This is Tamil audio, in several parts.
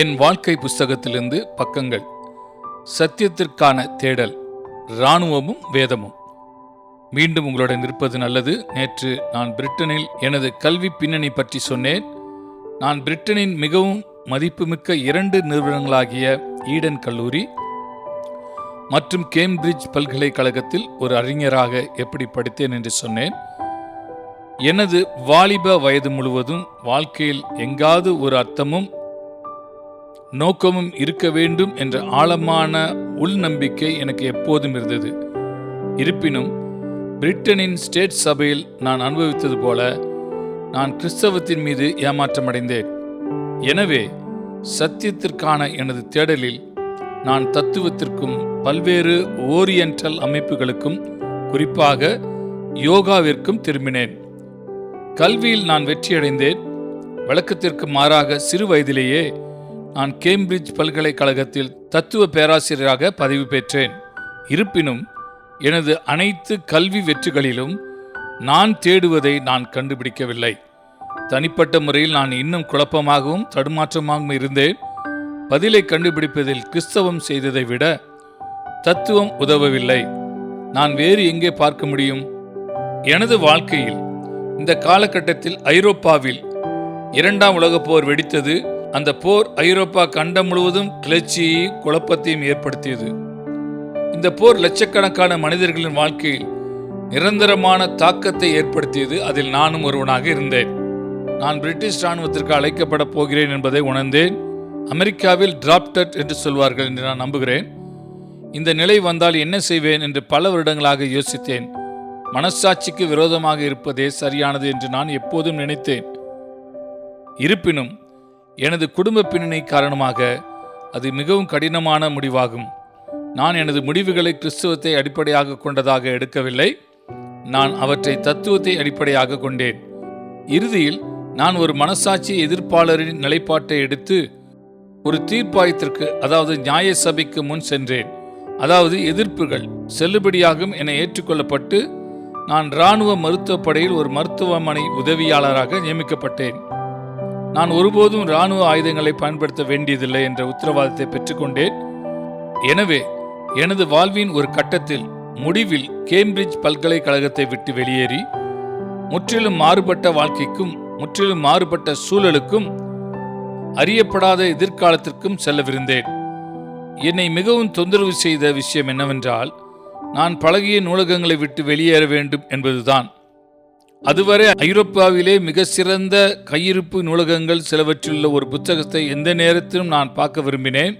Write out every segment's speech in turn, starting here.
என் வாழ்க்கை புஸ்தகத்திலிருந்து பக்கங்கள். சத்தியத்திற்கான தேடல் இராணுவமும் வேதமும். மீண்டும் உங்களுடன் இருப்பது நல்லது. நேற்று நான் பிரிட்டனில் எனது கல்வி பின்னணி பற்றி சொன்னேன். நான் பிரிட்டனின் மிகவும் மதிப்புமிக்க இரண்டு நிறுவனங்களாகிய ஈடன் கல்லூரி மற்றும் கேம்பிரிட்ஜ் பல்கலைக்கழகத்தில் ஒரு அறிஞராக எப்படி படித்தேன் என்று சொன்னேன். எனது வாலிப வயது முழுவதும் வாழ்க்கையில் எங்காவது ஒரு அர்த்தமும் நோக்கமும் இருக்க வேண்டும் என்ற ஆழமான உள்நம்பிக்கை எனக்கு எப்போதும் இருந்தது. இருப்பினும் பிரிட்டனின் ஸ்டேட் சபையில் நான் அனுபவித்தது போல நான் கிறிஸ்தவத்தின் மீது ஏமாற்றமடைந்தேன். எனவே சத்தியத்திற்கான எனது தேடலில் நான் தத்துவத்திற்கும் பல்வேறு ஓரியண்டல் அமைப்புகளுக்கும் குறிப்பாக யோகாவிற்கும் திரும்பினேன். கல்வியில் நான் வெற்றியடைந்தேன். வழக்கத்திற்கு மாறாக சிறு வயதிலேயே நான் கேம்பிரிட்ஜ் பல்கலைக்கழகத்தில் தத்துவ பேராசிரியராக பதவி பெற்றேன். இருப்பினும் எனது அனைத்து கல்வி வெற்றிகளிலும் நான் தேடுவதை நான் கண்டுபிடிக்கவில்லை. தனிப்பட்ட முறையில் நான் இன்னும் குழப்பமாகவும் தடுமாற்றமாகவும் இருந்தேன். பதிலை கண்டுபிடிப்பதில் கிறிஸ்தவம் செய்ததை விட தத்துவம் உதவவில்லை. நான் வேறு எங்கே பார்க்க முடியும்? எனது வாழ்க்கையில் இந்த காலகட்டத்தில் ஐரோப்பாவில் இரண்டாம் உலகப் போர் வெடித்தது அந்த போர் ஐரோப்பா கண்டம் முழுவதும் கிளர்ச்சியையும் குழப்பத்தையும் ஏற்படுத்தியது. இந்த போர் லட்சக்கணக்கான மனிதர்களின் வாழ்க்கையில் நிரந்தரமான தாக்கத்தை ஏற்படுத்தியது. அதில் நானும் ஒருவனாக இருந்தேன். நான் பிரிட்டிஷ் ராணுவத்திற்கு அழைக்கப்பட போகிறேன் என்பதை உணர்ந்தேன். அமெரிக்காவில் டிராப்டட் என்று சொல்வார்கள் என்று நான் நம்புகிறேன். இந்த நிலை வந்தால் என்ன செய்வேன் என்று பல வருடங்களாக யோசித்தேன். மனசாட்சிக்கு விரோதமாக இருப்பதே சரியானது என்று நான் எப்போதும் நினைத்தேன். இருப்பினும் எனது குடும்ப பின்னணி காரணமாக அது மிகவும் கடினமான முடிவாகும். நான் எனது முடிவுகளை கிறிஸ்துவத்தை அடிப்படையாக கொண்டதாக எடுக்கவில்லை. நான் அவற்றை தத்துவத்தை அடிப்படையாக கொண்டேன். இறுதியில் நான் ஒரு மனசாட்சி எதிர்ப்பாளரின் நிலைப்பாட்டை எடுத்து ஒரு தீர்ப்பாயத்திற்கு அதாவது நியாய சபைக்கு முன் சென்றேன். அதாவது எதிர்ப்புகள் செல்லுபடியாகும் என ஏற்றுக்கொள்ளப்பட்டு நான் இராணுவ மருத்துவப் படையில் ஒரு மருத்துவமனை உதவியாளராக நியமிக்கப்பட்டேன். நான் ஒருபோதும் இராணுவ ஆயுதங்களை பயன்படுத்த வேண்டியதில்லை என்ற உத்தரவாதத்தை பெற்றுக்கொண்டேன். எனவே எனது வாழ்வின் ஒரு கட்டத்தில் முடிவில் கேம்பிரிட்ஜ் பல்கலைக்கழகத்தை விட்டு வெளியேறி முற்றிலும் மாறுபட்ட வாழ்க்கைக்கும் முற்றிலும் மாறுபட்ட சூழலுக்கும் அறியப்படாத எதிர்காலத்திற்கும் செல்லவிருந்தேன். என்னை மிகவும் தொந்தரவு செய்த விஷயம் என்னவென்றால் நான் பழகிய நூலகங்களை விட்டு வெளியேற வேண்டும் என்பதுதான். அதுவரை ஐரோப்பாவிலே மிக சிறந்த கையிருப்பு நூலகங்கள் சிலவற்றிலுள்ள ஒரு புத்தகத்தை எந்த நேரத்திலும் நான் பார்க்க விரும்பினேன்.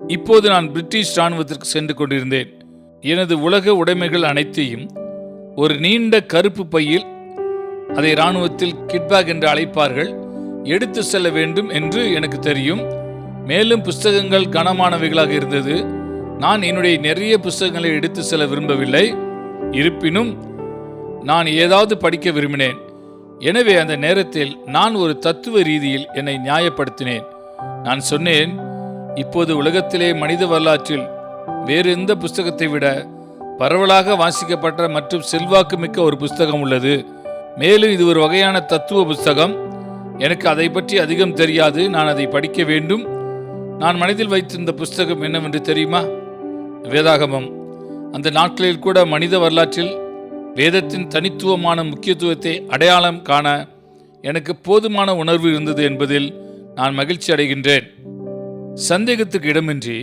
இப்போது நான் பிரிட்டிஷ் இராணுவத்திற்கு சென்று கொண்டிருந்தேன். எனது உலக உடைமைகள் அனைத்தையும் ஒரு நீண்ட கருப்பு பையில் அதை இராணுவத்தில் கிட்பேக் என்று அழைப்பார்கள் எடுத்து செல்ல வேண்டும் என்று எனக்கு தெரியும். மேலும் புஸ்தகங்கள் கனமானவைகளாக இருந்தது. நான் என்னுடைய நிறைய புஸ்தகங்களை எடுத்து செல்ல விரும்பவில்லை. இருப்பினும் நான் ஏதாவது படிக்க விரும்பினேன். எனவே அந்த நேரத்தில் நான் ஒரு தத்துவ ரீதியில் என்னை நியாயப்படுத்தினேன். நான் சொன்னேன் இப்போது உலகத்திலே மனித வரலாற்றில் வேறு எந்த புஸ்தகத்தை விட பரவலாக வாசிக்கப்பட்ட மற்றும் செல்வாக்கு மிக்க ஒரு புஸ்தகம் உள்ளது. மேலும் இது ஒரு வகையான தத்துவ புஸ்தகம். எனக்கு அதை பற்றி அதிகம் தெரியாது. நான் அதை படிக்க வேண்டும். நான் மனதில் வைத்திருந்த புஸ்தகம் என்னவென்று தெரியுமா? வேதாகமம். அந்த நாட்களில் கூட மனித வரலாற்றில் வேதத்தின் தனித்துவமான முக்கியத்துவத்தை அடையாளம் காண எனக்கு போதுமான உணர்வு இருந்தது என்பதில் நான் மகிழ்ச்சி அடைகின்றேன். சந்தேகத்துக்கு இடமின்றி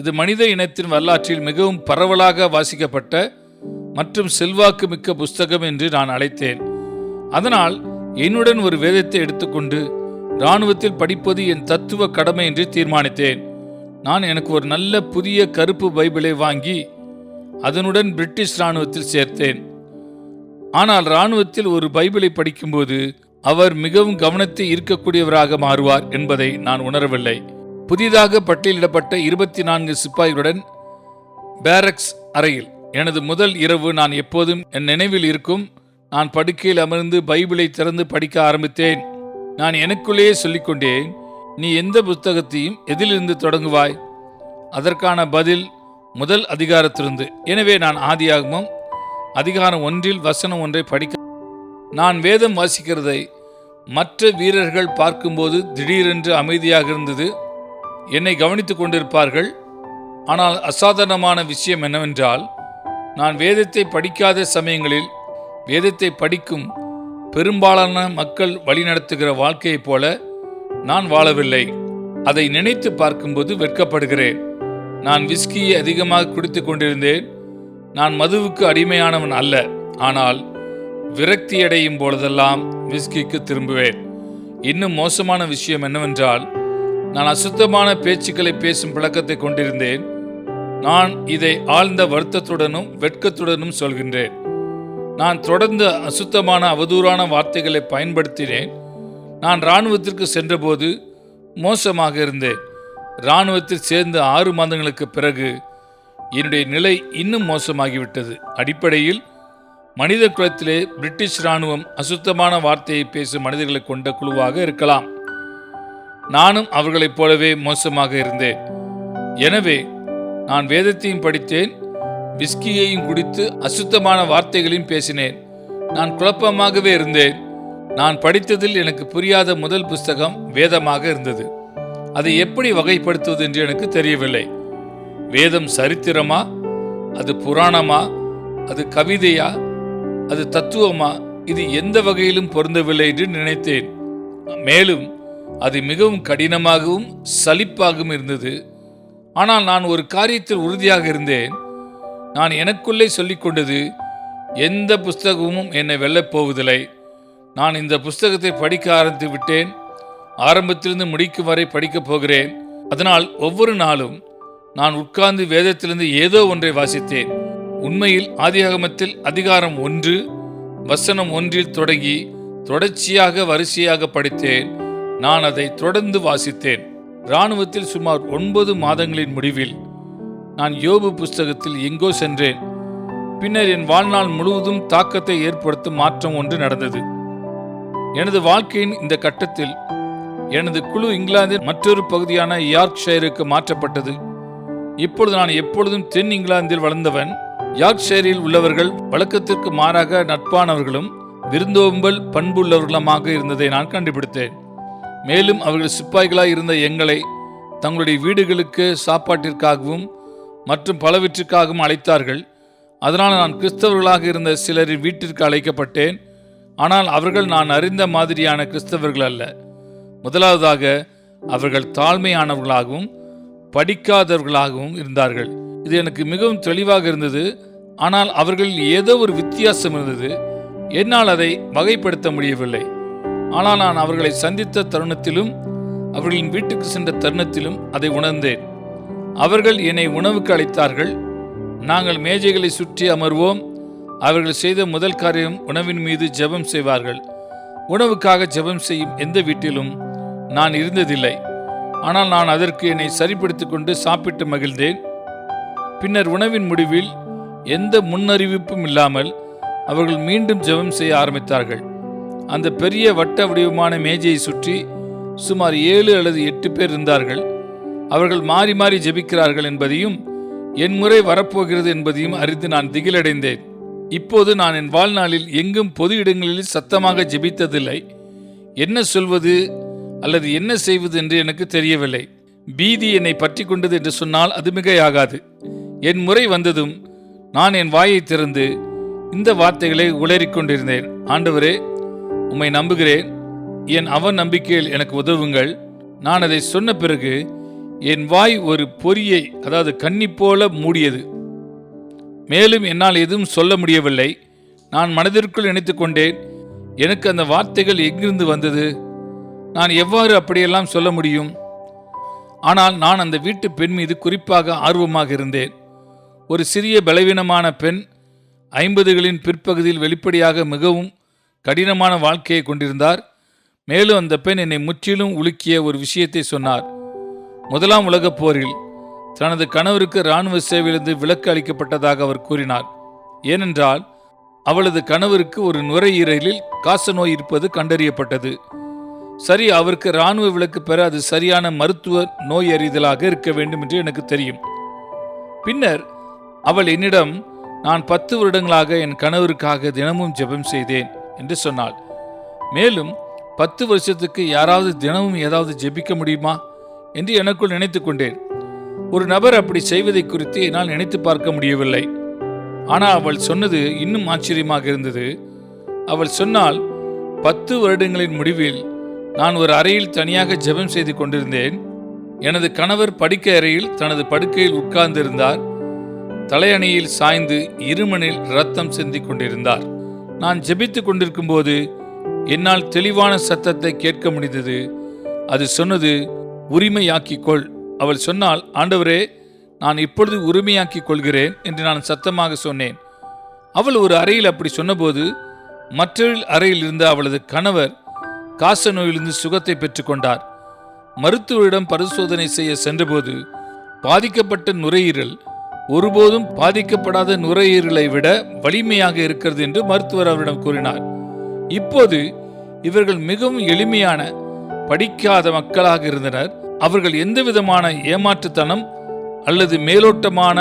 இது மனித இனத்தின் வரலாற்றில் மிகவும் பரவலாக வாசிக்கப்பட்ட மற்றும் செல்வாக்கு மிக்க புஸ்தகம் என்று நான் அழைத்தேன். அதனால் என்னுடன் ஒரு வேதத்தை எடுத்துக்கொண்டு இராணுவத்தில் படிப்பது என் தத்துவ கடமை என்று தீர்மானித்தேன். நான் எனக்கு ஒரு நல்ல புதிய கருப்பு பைபிளை வாங்கி அதனுடன் பிரிட்டிஷ் இராணுவத்தில் சேர்த்தேன். ஆனால் இராணுவத்தில் ஒரு பைபிளை படிக்கும்போது அவர் மிகவும் கவனத்தை ஈர்க்கக்கூடியவராக மாறுவார் என்பதை நான் உணரவில்லை. புதிதாக பட்டியலிடப்பட்ட இருபத்தி நான்கு சிப்பாய்களுடன் பேரக்ஸ் அறையில் எனது முதல் இரவு நான் எப்போதும் என் நினைவில் இருக்கும் நான் படுக்கையில் அமர்ந்து பைபிளை திறந்து படிக்க ஆரம்பித்தேன். நான் எனக்குள்ளேயே சொல்லிக்கொண்டேன் நீ எந்த புத்தகத்தையும் எதிலிருந்து தொடங்குவாய்? அதற்கான பதில் முதல் அதிகாரத்திலிருந்து. எனவே நான் ஆதியாகமும் அதிகாரம் ஒன்றில் வசனம் ஒன்றை படிக்க நான் வேதம் வாசிக்கிறதை மற்ற வீரர்கள் பார்க்கும்போது திடீரென்று அமைதியாக இருந்தது. என்னை கவனித்துக் கொண்டிருப்பார்கள். ஆனால் அசாதாரணமான விஷயம் என்னவென்றால் நான் வேதத்தை படிக்காத சமயங்களில் வேதத்தை படிக்கும் பெரும்பாலான மக்கள் வழிநடத்துகிற வாழ்க்கையைப் போல நான் வாழவில்லை. அதை நினைத்து பார்க்கும்போது வெட்கப்படுகிறேன். நான் விஸ்கியை அதிகமாக குடித்து கொண்டிருந்தேன். நான் மதுவுக்கு அடிமையானவன் அல்ல. ஆனால் விரக்தி அடையும் பொழுதெல்லாம் விஸ்கிக்கு திரும்புவேன். இன்னும் மோசமான விஷயம் என்னவென்றால் நான் அசுத்தமான பேச்சுக்களை பேசும் பழக்கத்தை கொண்டிருந்தேன். நான் இதை ஆழ்ந்த வருத்தத்துடனும் வெட்கத்துடனும் சொல்கின்றேன். நான் தொடர்ந்து அசுத்தமான அவதூறான வார்த்தைகளை பயன்படுத்தினேன். நான் இராணுவத்திற்கு சென்றபோது மோசமாக இருந்தேன். இராணுவத்தில் சேர்ந்து ஆறு மாதங்களுக்கு பிறகு என்னுடைய நிலை இன்னும் மோசமாகிவிட்டது. அடிப்படையில் மனித குலத்திலே பிரிட்டிஷ் இராணுவம் அசுத்தமான வார்த்தையை பேசும் மனிதர்களை கொண்ட குழுவாக இருக்கலாம். நானும் அவர்களைப் போலவே மோசமாக இருந்தேன். எனவே நான் வேதத்தையும் படித்தேன் விஸ்கியையும் குடித்து அசுத்தமான வார்த்தைகளையும் பேசினேன். நான் குழப்பமாகவே இருந்தேன். நான் படித்ததில் எனக்கு புரியாத முதல் புஸ்தகம் வேதமாக இருந்தது. அதை எப்படி வகைப்படுத்துவது என்று எனக்கு தெரியவில்லை. வேதம் சரித்திரமா? அது புராணமா? அது கவிதையா? அது தத்துவமா? இது எந்த வகையிலும் பொருந்தவில்லை என்று நினைத்தேன். மேலும் அது மிகவும் கடினமாகவும் சலிப்பாகவும் இருந்தது. ஆனால் நான் ஒரு காரியத்தில் உறுதியாக இருந்தேன். நான் எனக்குள்ளே சொல்லிக்கொண்டது எந்த புஸ்தகமும் என்னை வெல்லப் போவதில்லை. நான் இந்த புஸ்தகத்தை படிக்க ஆரம்பித்து விட்டேன். ஆரம்பத்திலிருந்து முடிக்கும் வரை படிக்கப் போகிறேன். அதனால் ஒவ்வொரு நாளும் நான் உட்கார்ந்து வேதத்திலிருந்து ஏதோ ஒன்றை வாசித்தேன். உண்மையில் ஆதியாகமத்தில் அதிகாரம் ஒன்று வசனம் ஒன்றில் தொடங்கி தொடர்ச்சியாக வரிசையாக படித்தேன். நான் அதை தொடர்ந்து வாசித்தேன். இராணுவத்தில் சுமார் ஒன்பது மாதங்களின் முடிவில் நான் யோபு புஸ்தகத்தில் எங்கோ சென்றேன். பின்னர் என் வாழ்நாள் முழுவதும் தாக்கத்தை ஏற்படுத்தும் மாற்றம் ஒன்று நடந்தது. எனது வாழ்க்கையின் இந்த கட்டத்தில் எனது குழு இங்கிலாந்தின் மற்றொரு பகுதியான யார்க்ஷயருக்கு மாற்றப்பட்டது. இப்பொழுது நான் எப்பொழுதும் தென் இங்கிலாந்தில் வளர்ந்தவன் யாக்ஷேரில் உள்ளவர்கள் வழக்கத்திற்கு மாறாக நட்பானவர்களும் விருந்தோம்பல் பண்புள்ளவர்களுமாக இருந்ததை நான் கண்டுபிடித்தேன். மேலும் அவர்கள் சிப்பாய்களாய் இருந்த எங்களை தங்களுடைய வீடுகளுக்கு சாப்பாட்டிற்காகவும் மற்றும் பலவற்றிற்காகவும் அழைத்தார்கள். அதனால் நான் கிறிஸ்தவர்களாக இருந்த சிலரின் வீட்டிற்கு அழைக்கப்பட்டேன். ஆனால் அவர்கள் நான் அறிந்த மாதிரியான கிறிஸ்தவர்கள் அல்ல. முதலாவதாக அவர்கள் தாழ்மையானவர்களாகவும் படிக்காதவர்களாகவும் இருந்தார்கள். இது எனக்கு மிகவும் தெளிவாக இருந்தது. ஆனால் அவர்களில் ஏதோ ஒரு வித்தியாசம் இருந்தது. என்னால் அதை வகைப்படுத்த முடியவில்லை. ஆனால் நான் அவர்களை சந்தித்த தருணத்திலும் அவர்களின் வீட்டுக்கு சென்ற தருணத்திலும் அதை உணர்ந்தேன். அவர்கள் என்னை உணவுக்கு அழைத்தார்கள். நாங்கள் மேஜைகளை சுற்றி அமர்வோம். அவர்கள் செய்த முதல் காரியம் உணவின் மீது ஜெபம் செய்வார்கள். உணவுக்காக ஜெபம் செய்யும் எந்த வீட்டிலும் நான் இருந்ததில்லை. ஆனால் நான் அதற்கு என்னை சரிப்படுத்திக் கொண்டு சாப்பிட்டு மகிழ்ந்தேன். பின்னர் உணவின் முடிவில் எந்த முன்னறிவிப்பும் இல்லாமல் அவர்கள் மீண்டும் ஜெபம் செய்ய ஆரம்பித்தார்கள். அந்த பெரிய வட்ட வடிவமான மேஜையை சுற்றி சுமார் ஏழு அல்லது எட்டு பேர் இருந்தார்கள். அவர்கள் மாறி மாறி ஜெபிக்கிறார்கள் என்பதையும் என் முறை வரப்போகிறது என்பதையும் அறிந்து நான் திகிலடைந்தேன். இப்போது நான் என் வாழ்நாளில் எங்கும் பொது இடங்களில் சத்தமாக ஜெபித்ததில்லை. என்ன சொல்வது? அல்லது என்ன செய்வது என்று எனக்கு தெரியவில்லை. பீதி என்னை பற்றி கொண்டது என்று சொன்னால் அது மிகையாகாது. என் முறை வந்ததும் நான் என் வாயை திறந்து இந்த வார்த்தைகளை உளறிக் கொண்டிருந்தேன். ஆண்டவரே உம்மை நம்புகிறேன். என் அவ நம்பிக்கையில் எனக்கு உதவுங்கள். நான் அதை சொன்ன பிறகு என் வாய் ஒரு பொறியை அதாவது கன்னி போல மூடியது. மேலும் என்னால் எதுவும் சொல்ல முடியவில்லை. நான் மனதிற்குள் நினைத்து கொண்டேன். எனக்கு அந்த வார்த்தைகள் எங்கிருந்து வந்தது? நான் எவ்வாறு அப்படியெல்லாம் சொல்ல முடியும்? ஆனால் நான் அந்த வீட்டு பெண் மீது குறிப்பாக ஆர்வமாக இருந்தேன். ஒரு சிறிய பலவீனமான பெண் ஐம்பதுகளின் பிற்பகுதியில் வெளிப்படையாக மிகவும் கடினமான வாழ்க்கையை கொண்டிருந்தார். மேலும் அந்த பெண் என்னை முற்றிலும் உலுக்கிய ஒரு விஷயத்தை சொன்னார். முதலாம் உலகப் போரில் தனது கணவருக்கு இராணுவ சேவையிலிருந்து விலக்கு அளிக்கப்பட்டதாக அவர் கூறினார். ஏனென்றால் அவளது கணவருக்கு ஒரு நுரையீரலில் காசநோய் இருப்பது கண்டறியப்பட்டது. சரி அவருக்கு இராணுவ விலக்கு பெற அது சரியான மருத்துவ நோய் அறிதலாக இருக்க வேண்டும் என்று எனக்கு தெரியும். பின்னர் அவள் என்னிடம் நான் பத்து வருடங்களாக என் கணவருக்காக தினமும் ஜெபம் செய்தேன் என்று சொன்னாள். மேலும் பத்து வருஷத்துக்கு யாராவது தினமும் ஏதாவது ஜெபிக்க முடியுமா? என்று எனக்குள் நினைத்து கொண்டேன். ஒரு நபர் அப்படி செய்வதை குறித்து என்னால் நினைத்து பார்க்க முடியவில்லை. ஆனால் அவள் சொன்னது இன்னும் ஆச்சரியமாக இருந்தது. அவள் சொன்னால் பத்து வருடங்களின் முடிவில் நான் ஒரு அறையில் தனியாக ஜெபம் செய்து கொண்டிருந்தேன். எனது கணவர் படுக்கை அறையில் தனது படுக்கையில் உட்கார்ந்திருந்தார். தலையணையில் சாய்ந்து இருமனில் ரத்தம் சிந்திக் கொண்டிருந்தார். நான் ஜெபித்துக் கொண்டிருக்கும்போது என்னால் தெளிவான சத்தத்தை கேட்க முடிந்தது. அது சொன்னது உரிமையாக்கிக் கொள் அவள் சொன்னால் ஆண்டவரே நான் இப்பொழுது உரிமையாக்கிக் கொள்கிறேன் என்று நான் சத்தமாக சொன்னேன். அவள் ஒரு அறையில் அப்படி சொன்னபோது மற்றொரு அறையில் இருந்த அவளது கணவர் காச நோயிலிருந்து சுகத்தை பெற்றுக்கொண்டார். மருத்துவரிடம் பரிசோதனை செய்ய சென்றபோது பாதிக்கப்பட்ட நுரையீரல் ஒருபோதும் பாதிக்கப்படாத நுரையீரலை விட வலிமையாக இருக்கிறது என்று மருத்துவர் அவரிடம் கூறினார். இப்போது இவர்கள் மிகவும் எளிமையான படிக்காத மக்களாக இருந்தனர். அவர்கள் எந்த விதமான ஏமாற்றுத்தனம் அல்லது மேலோட்டமான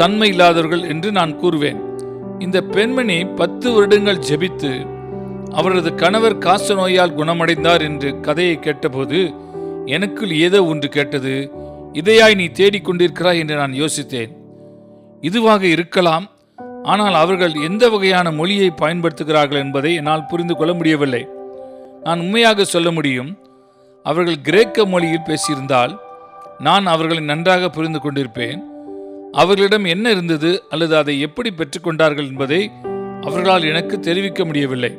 தன்மை இல்லாதவர்கள் என்று நான் கூறுவேன். இந்த பெண்மணி பத்து வருடங்கள் ஜெபித்து அவரது கணவர் காச நோயால் குணமடைந்தார் என்று கதையை கேட்டபோது எனக்குள் ஏதோ ஒன்று கேட்டது. இதையாய் நீ தேடிக்கொண்டிருக்கிறாய் என்று நான் யோசித்தேன். இதுவாக இருக்கலாம். ஆனால் அவர்கள் எந்த வகையான மொழியை பயன்படுத்துகிறார்கள் என்பதை என்னால் புரிந்து கொள்ள முடியவில்லை. நான் உண்மையாக சொல்ல முடியும். அவர்கள் கிரேக்க மொழியில் பேசியிருந்தால் நான் அவர்களை நன்றாக புரிந்து கொண்டிருப்பேன். அவர்களிடம் என்ன இருந்தது அல்லது அதை எப்படி பெற்றுக்கொண்டார்கள் என்பதை அவர்களால் எனக்கு தெரிவிக்க முடியவில்லை.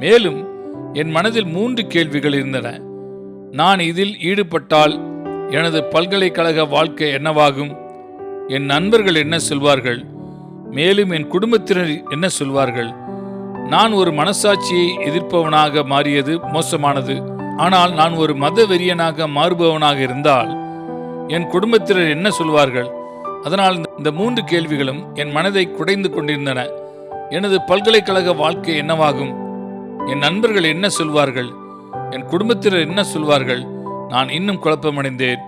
மேலும் என் மனதில் மூன்று கேள்விகள் இருந்தன. நான் இதில் ஈடுபட்டால் எனது பல்கலைக்கழக வாழ்க்கை என்னவாகும்? என் நண்பர்கள் என்ன சொல்வார்கள்? மேலும் என் குடும்பத்தினர் என்ன சொல்வார்கள்? நான் ஒரு மனசாட்சியை எதிர்ப்பவனாக மாறியது மோசமானது. ஆனால் நான் ஒரு மத வெறியனாக மாறுபவனாக இருந்தால் என் குடும்பத்தினர் என்ன சொல்வார்கள்? அதனால் இந்த மூன்று கேள்விகளும் என் மனதை குடைந்து கொண்டிருந்தன. எனது பல்கலைக்கழக வாழ்க்கை என்னவாகும்? என் நண்பர்கள் என்ன சொல்வார்கள்? என் குடும்பத்தினர் என்ன சொல்வார்கள்? நான் இன்னும் குழப்பமடைந்தேன்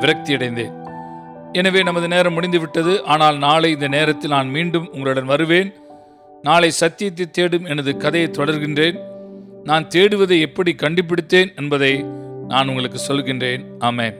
விரக்தியடைந்தேன். எனவே நமது நேரம் முடிந்துவிட்டது. ஆனால் நாளை இந்த நேரத்தில் நான் மீண்டும் உங்களுடன் வருவேன். நாளை சத்தியத்தை தேடும் எனது கதையை தொடர்கின்றேன். நான் தேடுவதை எப்படி கண்டுபிடித்தேன் என்பதை நான் உங்களுக்கு சொல்கின்றேன். ஆமேன்.